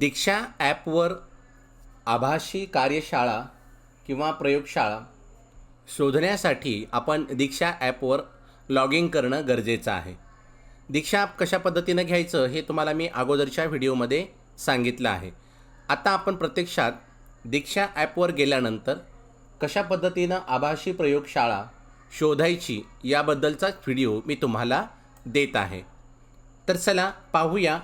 दीक्षा ॲपवर आभासी कार्यशाळा किंवा प्रयोगशाळा शोधण्यासाठी आपण दीक्षा ॲपवर लॉग इन करणं गरजेचं आहे. दीक्षा ॲप कशा पद्धतीनं घ्यायचं हे तुम्हाला मी अगोदरच्या व्हिडिओमध्ये सांगितलं आहे. आता आपण प्रत्यक्षात दीक्षा ॲपवर गेल्यानंतर कशा पद्धतीनं आभासी प्रयोगशाळा शोधायची याबद्दलचाच व्हिडिओ मी तुम्हाला देत आहे. तर चला पाहूया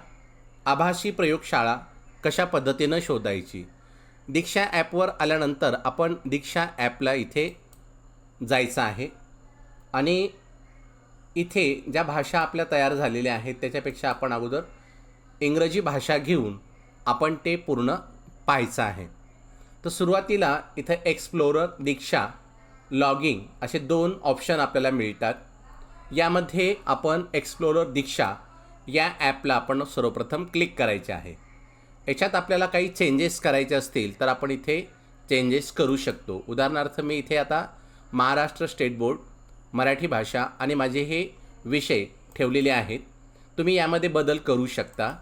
आभासी प्रयोगशाळा कशा पद्धतीनं शोधायची? दीक्षा ॲपवर आल्यानंतर आपण दीक्षा ॲपला इथे जायचं आहे. आणि इथे ज्या भाषा आपल्या तयार झालेल्या आहेत त्याच्यापेक्षा आपण अगोदर इंग्रजी भाषा घेऊन आपण ते पूर्ण पाहायचं आहे. तर सुरुवातीला इथं एक्सप्लोरर दीक्षा लॉगिंग असे दोन ऑप्शन आपल्याला मिळतात. यामध्ये आपण एक्सप्लोरर दीक्षा या ॲपला आपण सर्वप्रथम क्लिक करायचे आहे. याच्यात आपल्याला काही चेंजेस करायचे असतील तर आपण इथे चेंजेस करू शकतो. उदाहरणार्थ मी इथे आता महाराष्ट्र स्टेट बोर्ड मराठी भाषा आणि माझे हे विषय ठेवलेले आहेत. तुम्ही यामध्ये बदल करू शकता.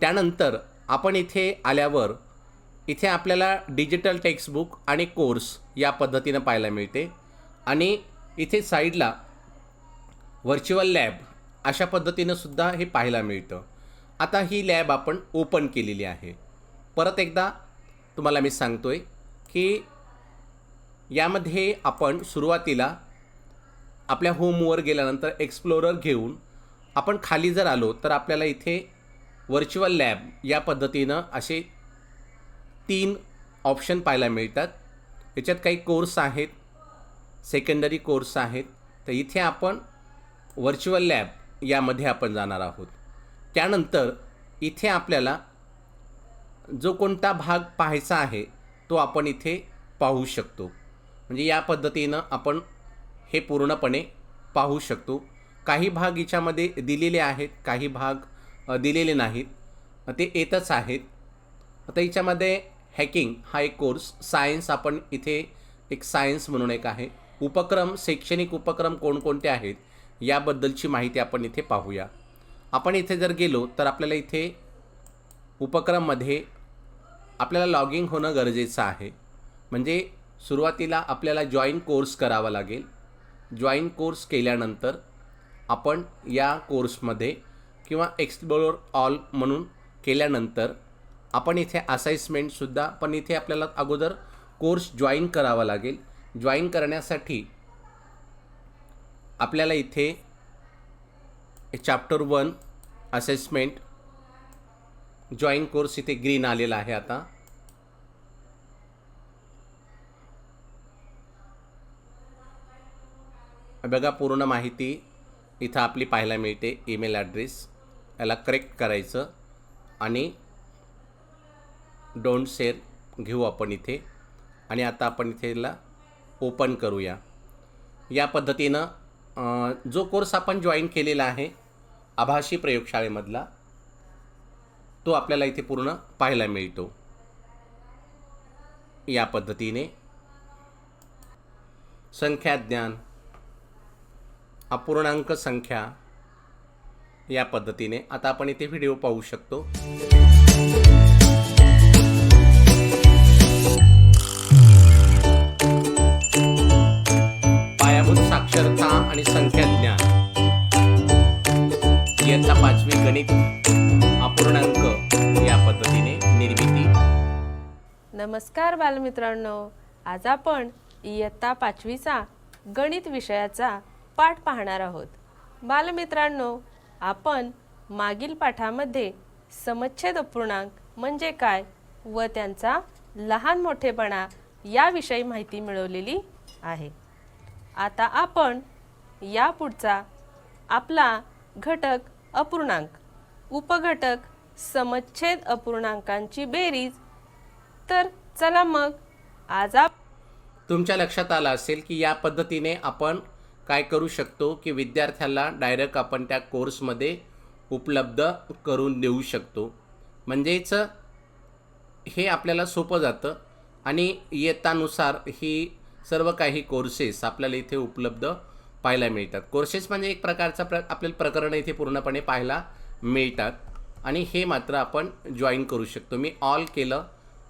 त्यानंतर आपण इथे आल्यावर इथे आपल्याला डिजिटल टेक्स्टबुक आणि कोर्स या पद्धतीनं पाहायला मिळते. आणि इथे साईडला व्हर्च्युअल लॅब अशा पद्धतीनं सुद्धा हे पाहायला मिळतं. आता ही लॅब आपण ओपन केलेली आहे. परत एकदा तुम्हाला मी सांगतो आहे की यामध्ये आपण सुरुवातीला आपल्या होमवर गेल्यानंतर एक्सप्लोरर घेऊन आपण खाली जर आलो तर आपल्याला इथे व्हर्च्युअल लॅब या पद्धतीनं असे तीन ऑप्शन पाहायला मिळतात. याच्यात काही कोर्स आहेत सेकंडरी कोर्स आहेत. तर इथे आपण व्हर्च्युअल लॅब यामध्ये आपण जाणार आहोत. त्यानंतर इथे आपल्याला जो कोणता भाग पाहायचा आहे तो आपण इथे पाहू शकतो. म्हणजे या पद्धतीनं आपण हे पूर्णपणे पाहू शकतो. काही भाग याच्यामध्ये दिलेले आहेत काही भाग दिलेले नाहीत. ते येतच आहेत. आता याच्यामध्ये हॅकिंग हा एक कोर्स सायन्स आपण इथे एक सायन्स म्हणून एक आहे. उपक्रम शैक्षणिक उपक्रम कोणकोणते आहेत याबद्दलची माहिती आपण इथे पाहूया. आपण इथे जर गेलो तर आपल्याला इथे उपक्रममध्ये आपल्याला लॉगिंग होणं गरजेचं आहे. म्हणजे सुरुवातीला आपल्याला जॉईन कोर्स करावा लागेल. जॉईन कोर्स केल्यानंतर आपण या कोर्समध्ये किंवा एक्सप्लोर ऑल म्हणून केल्यानंतर आपण इथे असाइसमेंटसुद्धा पण इथे आपल्याला अगोदर कोर्स जॉईन करावा लागेल. जॉईन करण्यासाठी आपल्याला इथे chapter one assessment join course इथे ग्रीन आलेला आहे आता. बघा पूर्ण माहिती इथं आपली पाहायला मिळते ईमेल ॲड्रेस याला करेक्ट करायचं. आणि डोंट शेअर घेऊ आपण इथे. आणि आता आपण इथेला ओपन करूया. या पद्धतीनं जो कोर्स आपण जॉईन केलेला आहे आभासी प्रयोगशाळेमधला तो आपल्याला इथे पूर्ण पाहायला मिळतो. या पद्धतीने संख्या ज्ञान अपूर्णांक संख्या या पद्धतीने आता आपण इथे व्हिडिओ पाहू शकतो. पायाभूत साक्षरता आणि संख्या ज्ञान. इयत्ता पाचवी गणित अपूर्णांक या पद्धतीने निर्मिती. नमस्कार बालमित्रांनो. आज आपण इयत्ता पाचवीचा गणित विषयाचा पाठ पाहणार आहोत. बालमित्रांनो आपण मागील पाठामध्ये समच्छेद अपूर्णांक म्हणजे काय व त्यांचा लहान मोठेपणा याविषयी माहिती मिळवलेली आहे. आता आपण या पुढचा आपला घटक अपूर्णांक. उपघटक समच्छेद अपूर्णांकांची बेरीज. तर चला मग आज आप तुमच्या लक्षात आलं असेल की या पद्धतीने आपण काय करू शकतो की विद्यार्थ्याला डायरेक्ट आपण त्या कोर्समध्ये उपलब्ध करून देऊ शकतो. म्हणजेच हे आपल्याला सोपं जातं आणि इयत्तानुसार ही सर्व काही कोर्सेस आपल्याला इथे उपलब्ध पाहायला मिळतात. कोर्सेस म्हणजे एक प्रकारचा प्र आपल्याला प्रकरणं इथे पूर्णपणे पाहायला मिळतात. आणि हे मात्र आपण जॉईन करू शकतो. मी ऑल केलं.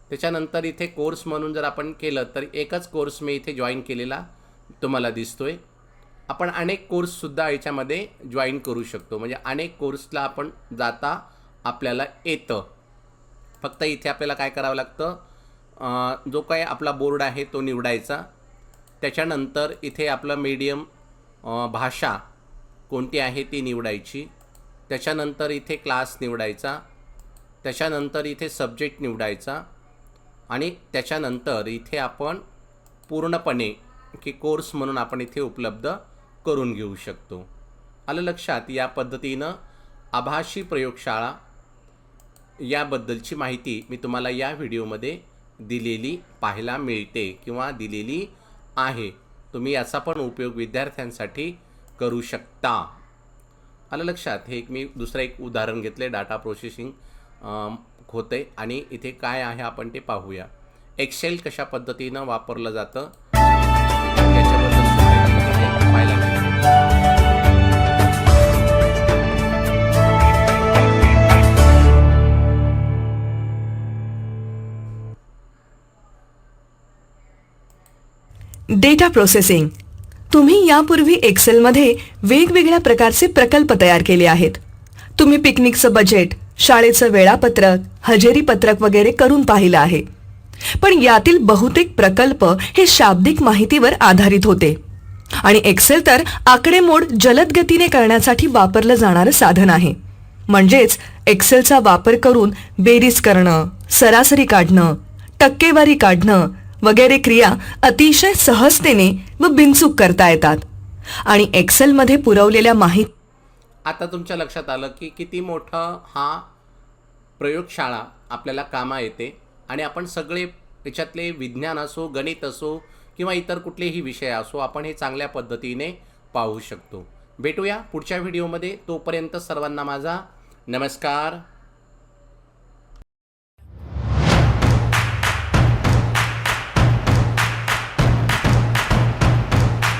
त्याच्यानंतर इथे कोर्स म्हणून जर आपण केलं तर एकच कोर्स मी इथे जॉईन केलेला तुम्हाला दिसतो आहे आपण अनेक कोर्ससुद्धा याच्यामध्ये जॉईन करू शकतो. म्हणजे अनेक कोर्सला आपण जाता आपल्याला येतं. फक्त इथे आपल्याला काय करावं लागतं? जो काय आपला बोर्ड आहे तो निवडायचा. त्याच्यानंतर इथे आपलं मीडियम भाषा कोणती आहे ती निवडायची त्याच्यानंतर इथे क्लास निवडायचा त्याच्यानंतर इथे सब्जेक्ट निवडायचा आणि त्याच्यानंतर इथे आपण पूर्णपणे की कोर्स म्हणून आपण इथे उपलब्ध करून घेऊ शकतो. आलं लक्षात? या पद्धतीनं आभाषी प्रयोगशाळा याबद्दलची माहिती मी तुम्हाला या व्हिडिओमध्ये दिलेली पाहायला मिळते किंवा दिलेली आहे. तुम्ही याचा पण उपयोग विद्यार्थ्यांसाठी करू शकता. आलं लक्षात? हे एक मी दुसरं एक उदाहरण घेतले डाटा प्रोसेसिंग होते आणि इथे काय आहे आपण ते पाहूया. एक्सेल कशा पद्धतीनं वापरलं जातं? Data processing. तुम्ही यापूर्वी एक्सेलमध्ये वेगवेगळ्या प्रकारचे प्रकल्प तयार केले आहेत. तुम्ही पिकनिकचं बजेट शाळेचं वेळापत्रक हजेरी पत्रक वगैरे करून पाहिलं आहे. पण यातील बहुतेक प्रकल्प हे शाब्दिक माहितीवर आधारित होते. आणि एक्सेल तर आकडेमोड जलद गतीने करण्यासाठी वापरलं जाणारं साधन आहे. म्हणजेच एक्सेलचा वापर करून बेरीज करणं सरासरी काढणं टक्केवारी काढणं वगैरे क्रिया अतिशय सहजतेने व बिनचूक करता येतात. आणि एक्सेलमध्ये पुरवलेल्या माहिती आता तुमच्या लक्षात आलं की किती मोठं हा प्रयोगशाळा आपल्याला कामा येते आणि आपण सगळे त्याच्यातले विज्ञान असो गणित असो किंवा इतर कुठलेही विषय असो आपण हे चांगल्या पद्धतीने पाहू शकतो. भेटूया पुढच्या व्हिडिओमध्ये. तोपर्यंत सर्वांना माझा नमस्कार.